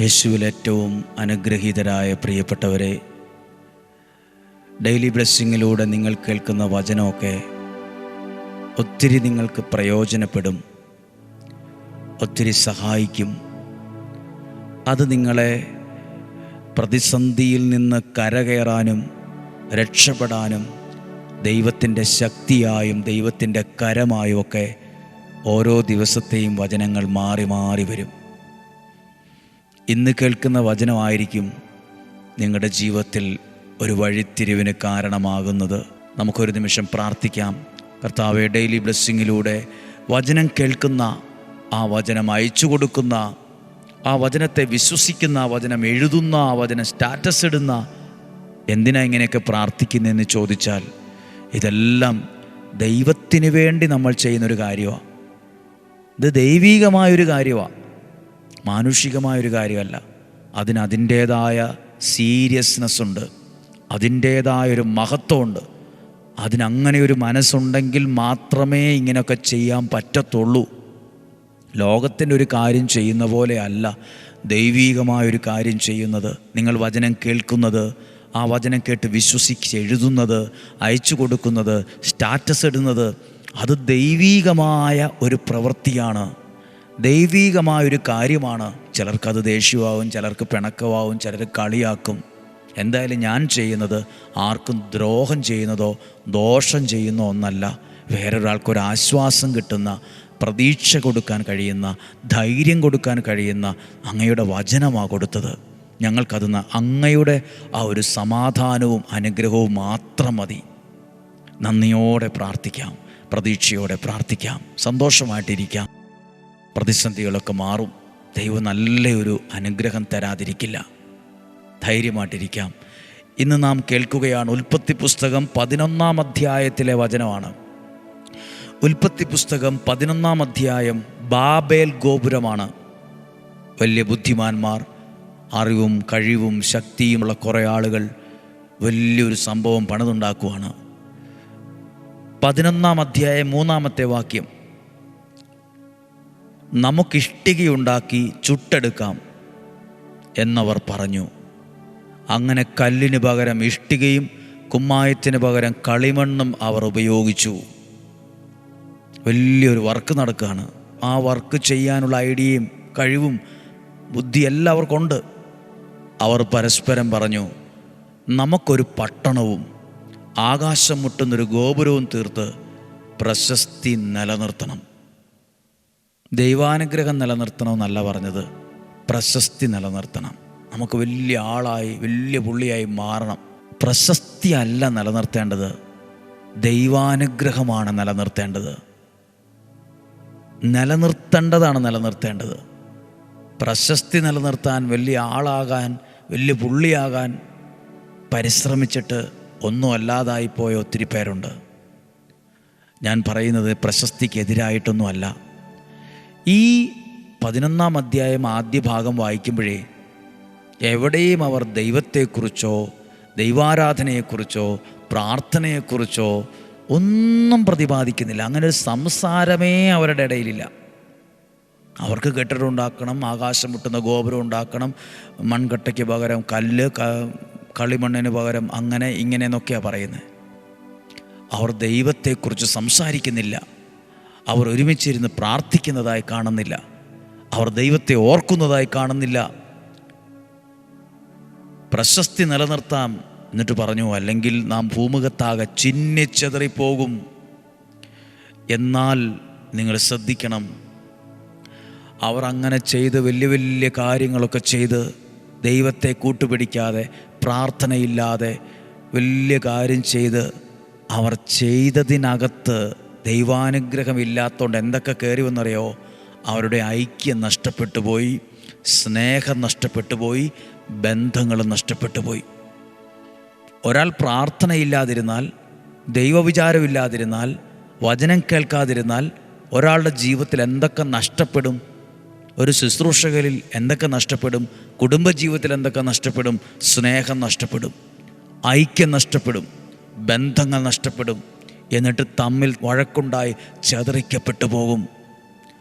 യേശുവിൽ ഏറ്റവും അനുഗ്രഹീതരായ പ്രിയപ്പെട്ടവരെ ഡെയിലി ബ്ലെസ്സിങ്ങിലൂടെ നിങ്ങൾ കേൾക്കുന്ന വചനമൊക്കെ ഒത്തിരി നിങ്ങൾക്ക് പ്രയോജനപ്പെടും ഒത്തിരി സഹായിക്കും. അത് നിങ്ങളെ പ്രതിസന്ധിയിൽ നിന്ന് കരകയറാനും രക്ഷപ്പെടാനും ദൈവത്തിന്റെ ശക്തിയായും ദൈവത്തിന്റെ കരമായും ഒക്കെ ഓരോ ദിവസത്തെയും വചനങ്ങൾ മാറി മാറി വരും. ഇന്ന് കേൾക്കുന്ന വചനമായിരിക്കും നിങ്ങളുടെ ജീവിതത്തിൽ ഒരു വഴിത്തിരിവിന് കാരണമാകുന്നത്. നമുക്കൊരു നിമിഷം പ്രാർത്ഥിക്കാം. കർത്താവെ ഡെയിലി ബ്ലെസ്സിങ്ങിലൂടെ വചനം കേൾക്കുന്ന ആ വചനം അയച്ചു കൊടുക്കുന്ന ആ വചനത്തെ വിശ്വസിക്കുന്ന ആ വചനം എഴുതുന്ന ആ വചനം സ്റ്റാറ്റസ് ഇടുന്ന എന്തിനാ ഇങ്ങനെയൊക്കെ പ്രാർത്ഥിക്കുന്നതെന്ന് ചോദിച്ചാൽ ഇതെല്ലാം ദൈവത്തിന് വേണ്ടി നമ്മൾ ചെയ്യുന്നൊരു കാര്യമാണ് ഇത് ദൈവീകമായൊരു കാര്യമാണ് മാനുഷികമായൊരു കാര്യമല്ല. അതിന് അതിന്റേതായ സീരിയസ്നെസ് ഉണ്ട്. അതിന്റേതായൊരു മഹത്വമുണ്ട്. അതിനങ്ങനെ ഒരു മനസ്സുണ്ടെങ്കിൽ മാത്രമേ ഇങ്ങനെയൊക്കെ ചെയ്യാൻ പറ്റത്തുള്ളൂ. ലോകത്തിന്റെ ഒരു കാര്യം ചെയ്യുന്ന പോലെ അല്ല ദൈവീകമായൊരു കാര്യം ചെയ്യുന്നത്. നിങ്ങൾ വചനം കേൾക്കുന്നത് ആ വചനം കേട്ട് വിശ്വസിച്ച് എഴുതുന്നത് അയച്ചു കൊടുക്കുന്നത് സ്റ്റാറ്റസ് ഇടുന്നത് അത് ദൈവീകമായ ഒരു പ്രവൃത്തിയാണ്. ദൈവീകമായൊരു കാര്യമാണ്. ചിലർക്കത് ദേഷ്യമാവും ചിലർക്ക് പിണക്കമാവും ചിലർ കളിയാക്കും. എന്തായാലും ഞാൻ ചെയ്യുന്നത് ആർക്കും ദ്രോഹം ചെയ്യുന്നതോ ദോഷം ചെയ്യുന്നോ ഒന്നല്ല. വേറൊരാൾക്കൊരു ആശ്വാസം കിട്ടുന്ന പ്രതീക്ഷ കൊടുക്കാൻ കഴിയുന്ന ധൈര്യം കൊടുക്കാൻ കഴിയുന്ന അങ്ങയുടെ വചനമാണ് കൊടുത്തത്. ഞങ്ങൾക്കത് അങ്ങയുടെ ആ ഒരു സമാധാനവും അനുഗ്രഹവും മാത്രം മതി. നന്ദിയോടെ പ്രാർത്ഥിക്കാം പ്രതീക്ഷയോടെ പ്രാർത്ഥിക്കാം സന്തോഷമായിട്ടിരിക്കാം. പ്രതിസന്ധികളൊക്കെ മാറും. ദൈവം നല്ലൊരു അനുഗ്രഹം തരാതിരിക്കില്ല. ധൈര്യമായിട്ടിരിക്കാം. ഇന്ന് നാം കേൾക്കുകയാണ് ഉൽപ്പത്തി പുസ്തകം പതിനൊന്നാം അധ്യായത്തിലെ വചനമാണ്. ഉൽപ്പത്തി പുസ്തകം പതിനൊന്നാം അധ്യായം ബാബേൽ ഗോപുരമാണ്. വലിയ ബുദ്ധിമാന്മാർ അറിവും കഴിവും ശക്തിയുമുള്ള കുറേ ആളുകൾ വലിയൊരു സംഭവം പണിതുണ്ടാക്കുവാണ്. പതിനൊന്നാം അധ്യായം മൂന്നാമത്തെ വാക്യം. നമുക്കിഷ്ടികയുണ്ടാക്കി ചുട്ടെടുക്കാം എന്നവർ പറഞ്ഞു. അങ്ങനെ കല്ലിന് പകരം ഇഷ്ടികയും കുമ്മായത്തിന് പകരം കളിമണ്ണും അവർ ഉപയോഗിച്ചു. വലിയൊരു വർക്ക് നടക്കുകയാണ്. ആ വർക്ക് ചെയ്യാനുള്ള ഐഡിയയും കഴിവും ബുദ്ധിയെല്ലാം അവർക്കുണ്ട് അവർ പരസ്പരം പറഞ്ഞു നമുക്കൊരു പട്ടണവും ആകാശം മുട്ടുന്നൊരു ഗോപുരവും തീർത്ത് പ്രശസ്തി നിലനിർത്തണം. ദൈവാനുഗ്രഹം നിലനിർത്തണമെന്നല്ല പറഞ്ഞത്. പ്രശസ്തി നിലനിർത്തണം. നമുക്ക് വലിയ ആളായി വലിയ പുള്ളിയായി മാറണം. പ്രശസ്തി അല്ല നിലനിർത്തേണ്ടത്. ദൈവാനുഗ്രഹമാണ് നിലനിർത്തേണ്ടത്. നിലനിർത്തേണ്ടതാണ് നിലനിർത്തേണ്ടത്. പ്രശസ്തി നിലനിർത്താൻ വലിയ ആളാകാൻ വലിയ പുള്ളിയാകാൻ പരിശ്രമിച്ചിട്ട് ഒന്നും അല്ലാതായിപ്പോയ ഒത്തിരി പേരുണ്ട്. ഞാൻ പറയുന്നത് പ്രശസ്തിക്കെതിരായിട്ടൊന്നുമല്ല. ഈ പതിനൊന്നാം അധ്യായം ആദ്യ ഭാഗം വായിക്കുമ്പോഴേ എവിടെയും അവർ ദൈവത്തെക്കുറിച്ചോ ദൈവാരാധനയെക്കുറിച്ചോ പ്രാർത്ഥനയെക്കുറിച്ചോ ഒന്നും പ്രതിപാദിക്കുന്നില്ല. അങ്ങനെ ഒരു സംസാരമേ അവരുടെ ഇടയിലില്ല. അവർക്ക് കെട്ടിടം ഉണ്ടാക്കണം ആകാശം മുട്ടുന്ന ഗോപുരം ഉണ്ടാക്കണം മൺകട്ടയ്ക്ക് പകരം കല്ല് കളിമണ്ണിന് പകരം അങ്ങനെ ഇങ്ങനെ എന്നൊക്കെയാണ് പറയുന്നത്. അവർ ദൈവത്തെക്കുറിച്ച് സംസാരിക്കുന്നില്ല. അവർ ഒരുമിച്ചിരുന്ന് പ്രാർത്ഥിക്കുന്നതായി കാണുന്നില്ല. അവർ ദൈവത്തെ ഓർക്കുന്നതായി കാണുന്നില്ല. പ്രശസ്തി നിലനിർത്താം എന്നിട്ട് പറഞ്ഞു അല്ലെങ്കിൽ നാം ഭൂമുഖത്താകെ ചിന്നിച്ചെതറിപ്പോകും. എന്നാൽ നിങ്ങൾ ശ്രദ്ധിക്കണം. അവർ അങ്ങനെ ചെയ്ത് വലിയ വലിയ കാര്യങ്ങളൊക്കെ ചെയ്ത് ദൈവത്തെ കൂട്ടുപിടിക്കാതെ പ്രാർത്ഥനയില്ലാതെ വലിയ കാര്യം ചെയ്ത് അവർ ചെയ്തതിനകത്ത് ദൈവാനുഗ്രഹമില്ലാത്തതുകൊണ്ട് എന്തൊക്കെ കയറി വന്നറിയോ അവരുടെ ഐക്യം നഷ്ടപ്പെട്ടു പോയി സ്നേഹം നഷ്ടപ്പെട്ടു പോയി ബന്ധങ്ങൾ നഷ്ടപ്പെട്ടു പോയി. ഒരാൾ പ്രാർത്ഥനയില്ലാതിരുന്നാൽ ദൈവവിചാരമില്ലാതിരുന്നാൽ വചനം കേൾക്കാതിരുന്നാൽ ഒരാളുടെ ജീവിതത്തിൽ എന്തൊക്കെ നഷ്ടപ്പെടും? ഒരു ശുശ്രൂഷകരിൽ എന്തൊക്കെ നഷ്ടപ്പെടും? കുടുംബജീവിതത്തിൽ എന്തൊക്കെ നഷ്ടപ്പെടും? സ്നേഹം നഷ്ടപ്പെടും. ഐക്യം നഷ്ടപ്പെടും. ബന്ധങ്ങൾ നഷ്ടപ്പെടും. എന്നിട്ട് തമ്മിൽ വഴക്കുണ്ടായി ചതറിക്കപ്പെട്ടു പോകും.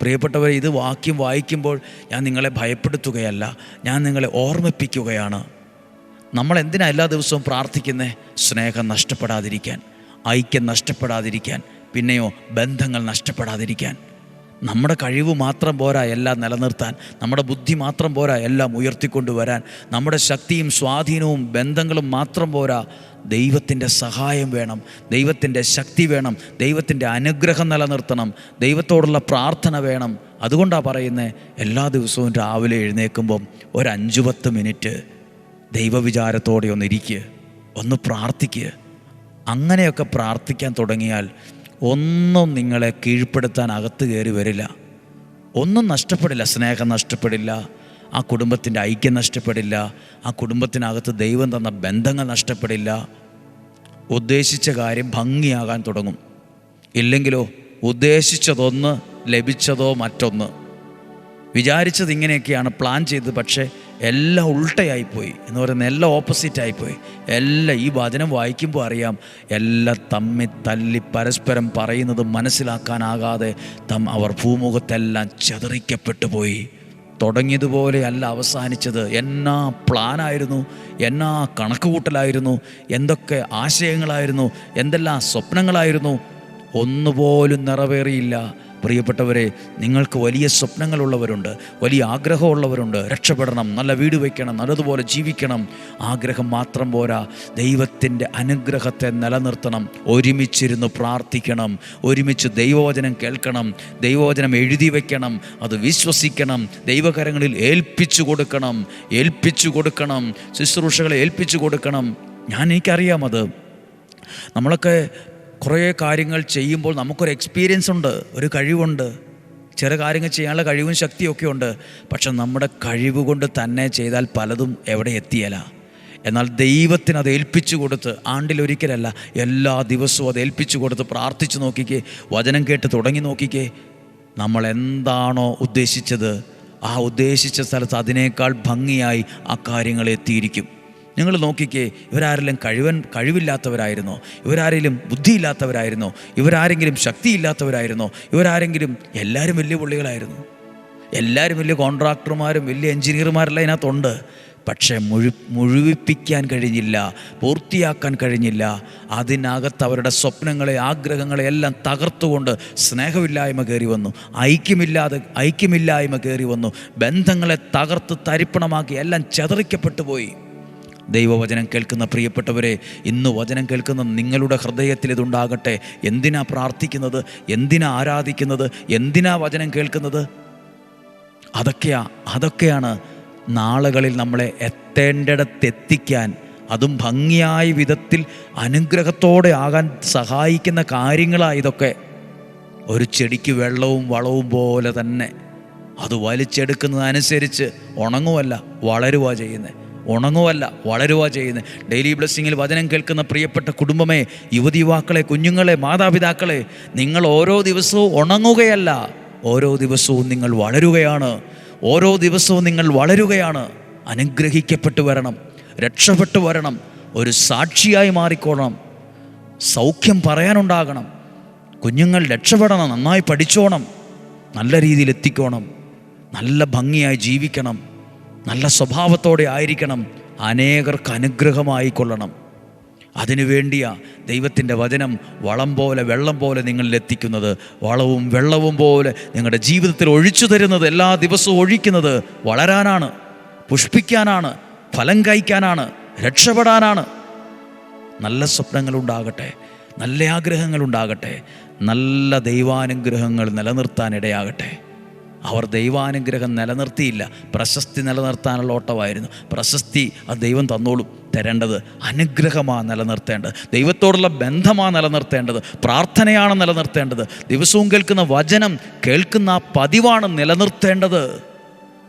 പ്രിയപ്പെട്ടവർ ഇത് വാക്യം വായിക്കുമ്പോൾ ഞാൻ നിങ്ങളെ ഭയപ്പെടുത്തുകയല്ല ഞാൻ നിങ്ങളെ ഓർമ്മിപ്പിക്കുകയാണ്. നമ്മൾ എന്തിനാ എല്ലാ ദിവസവും പ്രാർത്ഥിക്കുന്നത് സ്നേഹം നഷ്ടപ്പെടാതിരിക്കാൻ ഐക്യം നഷ്ടപ്പെടാതിരിക്കാൻ പിന്നെയോ ബന്ധങ്ങൾ നഷ്ടപ്പെടാതിരിക്കാൻ. നമ്മുടെ കഴിവ് മാത്രം പോരാ എല്ലാം നിലനിർത്താൻ നമ്മുടെ ബുദ്ധി മാത്രം പോരാ എല്ലാം ഉയർത്തിക്കൊണ്ടുവരാൻ നമ്മുടെ ശക്തിയും സ്വാധീനവും ബന്ധങ്ങളും മാത്രം പോരാ ദൈവത്തിന്റെ സഹായം വേണം ദൈവത്തിന്റെ ശക്തി വേണം ദൈവത്തിന്റെ അനുഗ്രഹം നിലനിർത്തണം ദൈവത്തോടുള്ള പ്രാർത്ഥന വേണം. അതുകൊണ്ടാണ് പറയുന്നത് എല്ലാ ദിവസവും രാവിലെ എഴുന്നേൽക്കുമ്പം ഒരു അഞ്ചു പത്ത് മിനിറ്റ് ദൈവവിചാരത്തോടെ ഒന്ന് ഇരിക്കുക ഒന്ന് പ്രാർത്ഥിക്കുക അങ്ങനെയൊക്കെ പ്രാർത്ഥിക്കാൻ തുടങ്ങിയാൽ ഒന്നും നിങ്ങളെ കീഴ്പ്പെടുത്താൻ അകത്ത് കയറി വരില്ല. ഒന്നും നഷ്ടപ്പെടില്ല സ്നേഹം നഷ്ടപ്പെടില്ല. ആ കുടുംബത്തിന്റെ ഐക്യം നഷ്ടപ്പെടില്ല. ആ കുടുംബത്തിനകത്ത് ദൈവം തന്ന ബന്ധങ്ങൾ നഷ്ടപ്പെടില്ല. ഉദ്ദേശിച്ച കാര്യം ഭംഗിയാകാൻ തുടങ്ങും. ഇല്ലെങ്കിലോ ഉദ്ദേശിച്ചതൊന്ന് ലഭിച്ചതോ മറ്റൊന്ന്. വിചാരിച്ചത് ഇങ്ങനെയൊക്കെയാണ് പ്ലാൻ ചെയ്തത് പക്ഷേ എല്ലാം ഉൾട്ടയായിപ്പോയി. എന്ന് പറയുന്നത് എല്ലാം ഓപ്പോസിറ്റായിപ്പോയി. എല്ലാം ഈ വചനം വായിക്കുമ്പോൾ അറിയാം എല്ലാം തമ്മി തല്ലി പരസ്പരം പറയുന്നത് മനസ്സിലാക്കാനാകാതെ തം അവർ ഭൂമുഖത്തെല്ലാം ചതറിക്കപ്പെട്ടു പോയി. തുടങ്ങിയതുപോലെയല്ല അവസാനിച്ചത്. എന്നാ പ്ലാനായിരുന്നു? എന്നാ കണക്കുകൂട്ടലായിരുന്നു? എന്തൊക്കെ ആശയങ്ങളായിരുന്നു? എന്തെല്ലാം സ്വപ്നങ്ങളായിരുന്നു? ഒന്നുപോലും നിറവേറിയില്ല. പ്രിയപ്പെട്ടവരെ നിങ്ങൾക്ക് വലിയ സ്വപ്നങ്ങളുള്ളവരുണ്ട് വലിയ ആഗ്രഹമുള്ളവരുണ്ട്. രക്ഷപ്പെടണം നല്ല വീട് വയ്ക്കണം നല്ലതുപോലെ ജീവിക്കണം. ആഗ്രഹം മാത്രം പോരാ. ദൈവത്തിന്റെ അനുഗ്രഹത്തെ നിലനിർത്തണം. ഒരുമിച്ചിരുന്ന് പ്രാർത്ഥിക്കണം. ഒരുമിച്ച് ദൈവവചനം കേൾക്കണം. ദൈവവചനം എഴുതി വയ്ക്കണം. അത് വിശ്വസിക്കണം. ദൈവകരങ്ങളിൽ ഏൽപ്പിച്ചു കൊടുക്കണം. ഏൽപ്പിച്ചു കൊടുക്കണം. ശുശ്രൂഷകളെ ഏൽപ്പിച്ചു കൊടുക്കണം. ഞാൻ എനിക്കറിയാം അത്. നമ്മളൊക്കെ കുറേ കാര്യങ്ങൾ ചെയ്യുമ്പോൾ നമുക്കൊരു എക്സ്പീരിയൻസ് ഉണ്ട് ഒരു കഴിവുണ്ട്. ചെറിയ കാര്യങ്ങൾ ചെയ്യാനുള്ള കഴിവും ശക്തിയൊക്കെ ഉണ്ട്. പക്ഷെ നമ്മുടെ കഴിവ് കൊണ്ട് തന്നെ ചെയ്താൽ പലതും എവിടെ എത്തിയല എന്നാൽ ദൈവത്തിന് അത് ഏൽപ്പിച്ചു കൊടുത്ത് ആണ്ടിലൊരിക്കലല്ല എല്ലാ ദിവസവും അത് ഏൽപ്പിച്ചു കൊടുത്ത് പ്രാർത്ഥിച്ചു നോക്കിക്കേ വചനം കേട്ട് തുടങ്ങി നോക്കിക്കേ നമ്മൾ എന്താണോ ഉദ്ദേശിച്ചത് ആ ഉദ്ദേശിച്ച സ്ഥലത്ത് അതിനേക്കാൾ ഭംഗിയായി ആ കാര്യങ്ങൾ എത്തിയിരിക്കും. നിങ്ങൾ നോക്കിക്കേ ഇവരാരെങ്കിലും കഴിവൻ കഴിവില്ലാത്തവരായിരുന്നോ. ഇവരാരെങ്കിലും ബുദ്ധിയില്ലാത്തവരായിരുന്നോ. ഇവരാരെങ്കിലും ശക്തിയില്ലാത്തവരായിരുന്നോ. ഇവരാരെങ്കിലും എല്ലാവരും വലിയ പുള്ളികളായിരുന്നു. എല്ലാവരും വലിയ കോൺട്രാക്ടർമാരും വലിയ എഞ്ചിനീയർമാരെല്ലാം ഇതിനകത്തുണ്ട്. പക്ഷേ മുഴു മുഴുവിപ്പിക്കാൻ കഴിഞ്ഞില്ല പൂർത്തിയാക്കാൻ കഴിഞ്ഞില്ല. അതിനകത്ത് അവരുടെ സ്വപ്നങ്ങളെ ആഗ്രഹങ്ങളെ എല്ലാം തകർത്തുകൊണ്ട് സ്നേഹമില്ലായ്മ കയറി വന്നു. ഐക്യമില്ലാതെ ഐക്യമില്ലായ്മ കയറി വന്നു. ബന്ധങ്ങളെ തകർത്ത് തരിപ്പണമാക്കി എല്ലാം ചെതറിക്കപ്പെട്ടു പോയി. ദൈവവചനം കേൾക്കുന്ന പ്രിയപ്പെട്ടവരെ ഇന്ന് വചനം കേൾക്കുന്ന നിങ്ങളുടെ ഹൃദയത്തിൽ ഇതുണ്ടാകട്ടെ. എന്തിനാ പ്രാർത്ഥിക്കുന്നത്? എന്തിനാ ആരാധിക്കുന്നത്? എന്തിനാ വചനം കേൾക്കുന്നത്? അതൊക്കെയാ അതൊക്കെയാണ് നാളുകളിൽ നമ്മളെ എത്തേണ്ടിടത്തെത്തിക്കാൻ അതും ഭംഗിയായ വിധത്തിൽ അനുഗ്രഹത്തോടെ ആകാൻ സഹായിക്കുന്ന കാര്യങ്ങളാണ് ഇതൊക്കെ. ഒരു ചെടിക്ക് വെള്ളവും വളവും പോലെ തന്നെ. അത് വലിച്ചെടുക്കുന്നതനുസരിച്ച് ഉണങ്ങുമല്ല വളരുക ചെയ്യുന്നത് ഉണങ്ങുമല്ല വളരുക ചെയ്യുന്നത് ഡെയിലി ബ്ലെസ്സിങ്ങിൽ വചനം കേൾക്കുന്ന പ്രിയപ്പെട്ട കുടുംബമേ യുവതി യുവാക്കളെ കുഞ്ഞുങ്ങളെ മാതാപിതാക്കളെ നിങ്ങൾ ഓരോ ദിവസവും ഉണങ്ങുകയല്ല ഓരോ ദിവസവും നിങ്ങൾ വളരുകയാണ്. ഓരോ ദിവസവും നിങ്ങൾ വളരുകയാണ്. അനുഗ്രഹിക്കപ്പെട്ടു വരണം രക്ഷപ്പെട്ടു വരണം ഒരു സാക്ഷിയായി മാറിക്കോണം സൗഖ്യം പറയാനുണ്ടാകണം കുഞ്ഞുങ്ങൾ രക്ഷപ്പെടണം നന്നായി പഠിച്ചോണം നല്ല രീതിയിൽ എത്തിക്കോണം നല്ല ഭംഗിയായി ജീവിക്കണം. നല്ല സ്വഭാവത്തോടെ ആയിരിക്കണം. അനേകർക്ക് അനുഗ്രഹമായി കൊള്ളണം. അതിനു വേണ്ടിയാ ദൈവത്തിന്റെ വചനം വളം പോലെ വെള്ളം പോലെ നിങ്ങളിൽ എത്തിക്കുന്നത്. വളവും വെള്ളവും പോലെ നിങ്ങളുടെ ജീവിതത്തിൽ ഒഴിച്ചു തരുന്നത് എല്ലാ ദിവസവും ഒഴിക്കുന്നത് വളരാനാണ് പുഷ്പിക്കാനാണ് ഫലം കഴിക്കാനാണ് രക്ഷപ്പെടാനാണ്. നല്ല സ്വപ്നങ്ങളുണ്ടാകട്ടെ നല്ല ആഗ്രഹങ്ങളുണ്ടാകട്ടെ നല്ല ദൈവാനുഗ്രഹങ്ങൾ നിലനിർത്താൻ ഇടയാകട്ടെ. അവർ ദൈവാനുഗ്രഹം നിലനിർത്തിയില്ല. പ്രശസ്തി നിലനിർത്താനുള്ള ഓട്ടമായിരുന്നു. പ്രശസ്തി ആ ദൈവം തന്നോളും. തരേണ്ടത് അനുഗ്രഹമാണ് നിലനിർത്തേണ്ടത്. ദൈവത്തോടുള്ള ബന്ധമാണ് നിലനിർത്തേണ്ടത്. പ്രാർത്ഥനയാണ് നിലനിർത്തേണ്ടത്. ദിവസവും കേൾക്കുന്ന വചനം കേൾക്കുന്ന ആ പതിവാണ് നിലനിർത്തേണ്ടത്.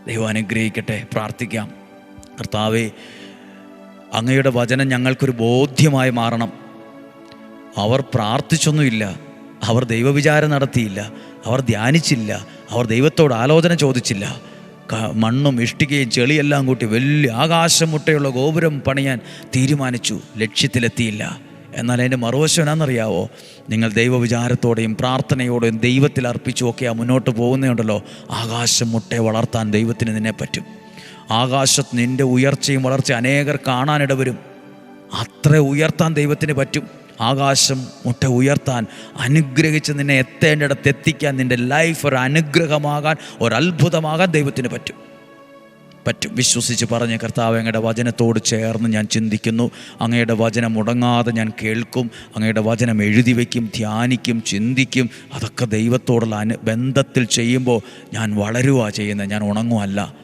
ദൈവം അനുഗ്രഹിക്കട്ടെ. പ്രാർത്ഥിക്കാം. കർത്താവേ അങ്ങയുടെ വചനം ഞങ്ങൾക്കൊരു ബോധ്യമായി മാറണം. അവർ പ്രാർത്ഥിച്ചൊന്നുമില്ല. അവർ ദൈവവിചാരം നടത്തിയില്ല. അവർ ധ്യാനിച്ചില്ല അവർ ദൈവത്തോട് ആലോചന ചോദിച്ചില്ല. മണ്ണും ഇഷ്ടികയും ചെളിയെല്ലാം കൂട്ടി വലിയ ആകാശം മുട്ടയുള്ള ഗോപുരം പണിയാൻ തീരുമാനിച്ചു ലക്ഷ്യത്തിലെത്തിയില്ല. എന്നാൽ അതിന്റെ മറുവശനാണെന്നറിയാവോ നിങ്ങൾ ദൈവവിചാരത്തോടെയും പ്രാർത്ഥനയോടെയും ദൈവത്തിൽ അർപ്പിച്ചുമൊക്കെ ആ മുന്നോട്ട് പോകുന്നതുണ്ടല്ലോ. ആകാശം വളർത്താൻ ദൈവത്തിന് നിന്നെ പറ്റും. ആകാശത്ത് നിന്റെ ഉയർച്ചയും വളർച്ചയും അനേകർ കാണാനിടവരും. അത്ര ഉയർത്താൻ ദൈവത്തിന് പറ്റും. ആകാശം മുട്ട ഉയർത്താൻ അനുഗ്രഹിച്ച് നിന്നെ എത്തേണ്ടിടത്ത് എത്തിക്കാൻ നിന്റെ ലൈഫ് ഒരു അനുഗ്രഹമാകാൻ ഒരു ദൈവത്തിന് പറ്റും. പറ്റും. വിശ്വസിച്ച് പറഞ്ഞ കർത്താവ് അങ്ങയുടെ വചനത്തോട് ചേർന്ന് ഞാൻ ചിന്തിക്കുന്നു. അങ്ങയുടെ വചനം മുടങ്ങാതെ ഞാൻ കേൾക്കും. അങ്ങയുടെ വചനം എഴുതി വയ്ക്കും ധ്യാനിക്കും ചിന്തിക്കും. അതൊക്കെ ദൈവത്തോടുള്ള അനു ബന്ധത്തിൽ ചെയ്യുമ്പോൾ ഞാൻ വളരുക ചെയ്യുന്നത്. ഞാൻ ഉണങ്ങുമല്ല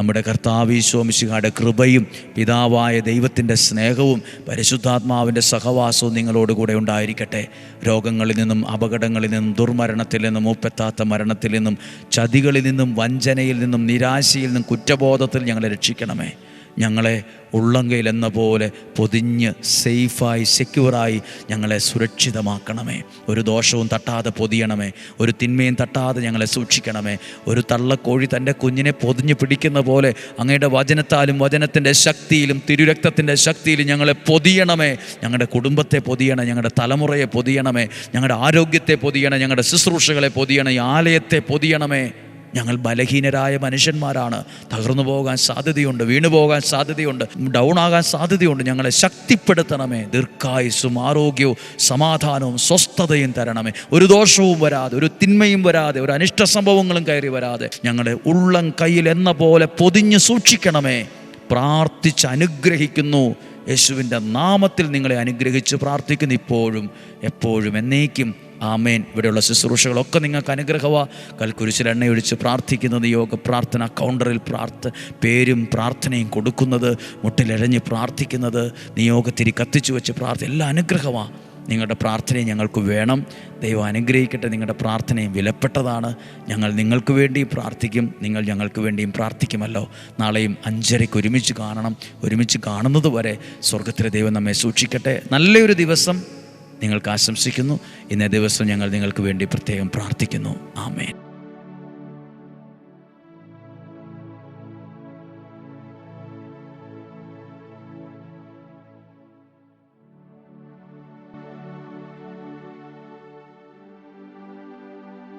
നമ്മുടെ കർത്താവീശോമിശിഹായുടെ കൃപയും പിതാവായ ദൈവത്തിന്റെ സ്നേഹവും പരിശുദ്ധാത്മാവിന്റെ സഹവാസവും നിങ്ങളോട് കൂടെ ഉണ്ടായിരിക്കട്ടെ. രോഗങ്ങളിൽ നിന്നും അപകടങ്ങളിൽ നിന്നും ദുർമരണത്തിൽ നിന്നും മൂപ്പെത്താത്ത മരണത്തിൽ നിന്നും ചതികളിൽ നിന്നും വഞ്ചനയിൽ നിന്നും നിരാശയിൽ നിന്നും കുറ്റബോധത്തിൽ ഞങ്ങളെ രക്ഷിക്കണമേ. ഞങ്ങളെ ഉള്ളങ്കയിൽ എന്ന പോലെ പൊതിഞ്ഞ് സേഫായി സെക്യൂറായി ഞങ്ങളെ സുരക്ഷിതമാക്കണമേ. ഒരു ദോഷവും തട്ടാതെ പൊതിയണമേ. ഒരു തിന്മയും തട്ടാതെ ഞങ്ങളെ സൂക്ഷിക്കണമേ. ഒരു തള്ളക്കോഴി തന്റെ കുഞ്ഞിനെ പൊതിഞ്ഞ് പിടിക്കുന്ന പോലെ അങ്ങയുടെ വചനത്താലും വചനത്തിന്റെ ശക്തിയിലും തിരുരക്തത്തിന്റെ ശക്തിയിലും ഞങ്ങളെ പൊതിയണമേ. ഞങ്ങളുടെ കുടുംബത്തെ പൊതിയണം ഞങ്ങളുടെ തലമുറയെ പൊതിയണമേ. ഞങ്ങളുടെ ആരോഗ്യത്തെ പൊതിയണം ഞങ്ങളുടെ ശുശ്രൂഷകളെ പൊതിയണം ഈ ആലയത്തെ പൊതിയണമേ. ഞങ്ങൾ ബലഹീനരായ മനുഷ്യന്മാരാണ്. തകർന്നു പോകാൻ സാധ്യതയുണ്ട് വീണു പോകാൻ സാധ്യതയുണ്ട് ഡൗൺ ആകാൻ സാധ്യതയുണ്ട്. ഞങ്ങളെ ശക്തിപ്പെടുത്തണമേ. ദീർഘായുസ്സും ആരോഗ്യവും സമാധാനവും സ്വസ്ഥതയും തരണമേ. ഒരു ദോഷവും വരാതെ ഒരു തിന്മയും വരാതെ ഒരു അനിഷ്ട സംഭവങ്ങളും കയറി വരാതെ ഞങ്ങളെ ഉള്ളം കയ്യിൽ എന്ന പോലെ പൊതിഞ്ഞ് സൂക്ഷിക്കണമേ. പ്രാർത്ഥിച്ച് അനുഗ്രഹിക്കുന്നു. യേശുവിന്റെ നാമത്തിൽ നിങ്ങളെ അനുഗ്രഹിച്ച് പ്രാർത്ഥിക്കുന്നു ഇപ്പോഴും എപ്പോഴും എന്നേക്കും. ആമേൻ. ഇവിടെയുള്ള ശുശ്രൂഷകളൊക്കെ നിങ്ങൾക്ക് അനുഗ്രഹവാ. കൽക്കുരിശിൽ എണ്ണയൊഴിച്ച് പ്രാർത്ഥിക്കുന്നത് യോഗ പ്രാർത്ഥന കൗണ്ടറിൽ പ്രാർത്ഥ പേരും പ്രാർത്ഥനയും കൊടുക്കുന്നത് മുട്ടിലിഴഞ്ഞ് പ്രാർത്ഥിക്കുന്നത് നിയോഗത്തിരി കത്തിച്ചു വെച്ച് പ്രാർത്ഥന എല്ലാം അനുഗ്രഹമാണ് നിങ്ങളുടെ പ്രാർത്ഥനയും ഞങ്ങൾക്ക് വേണം. ദൈവം അനുഗ്രഹിക്കട്ടെ നിങ്ങളുടെ പ്രാർത്ഥനയും വിലപ്പെട്ടതാണ്. ഞങ്ങൾ നിങ്ങൾക്ക് വേണ്ടിയും പ്രാർത്ഥിക്കും നിങ്ങൾ ഞങ്ങൾക്ക് വേണ്ടിയും പ്രാർത്ഥിക്കുമല്ലോ. നാളെയും അഞ്ചരയ്ക്ക് ഒരുമിച്ച് കാണണം ഒരുമിച്ച് കാണുന്നത് വരെ സ്വർഗത്തിലെ ദൈവം നമ്മെ സൂക്ഷിക്കട്ടെ. നല്ലൊരു ദിവസം നിങ്ങൾക്ക് ആശംസിക്കുന്നു. ഇന്നേ ദിവസം ഞങ്ങൾ നിങ്ങൾക്ക് വേണ്ടി പ്രത്യേകം പ്രാർത്ഥിക്കുന്നു. ആമേൻ.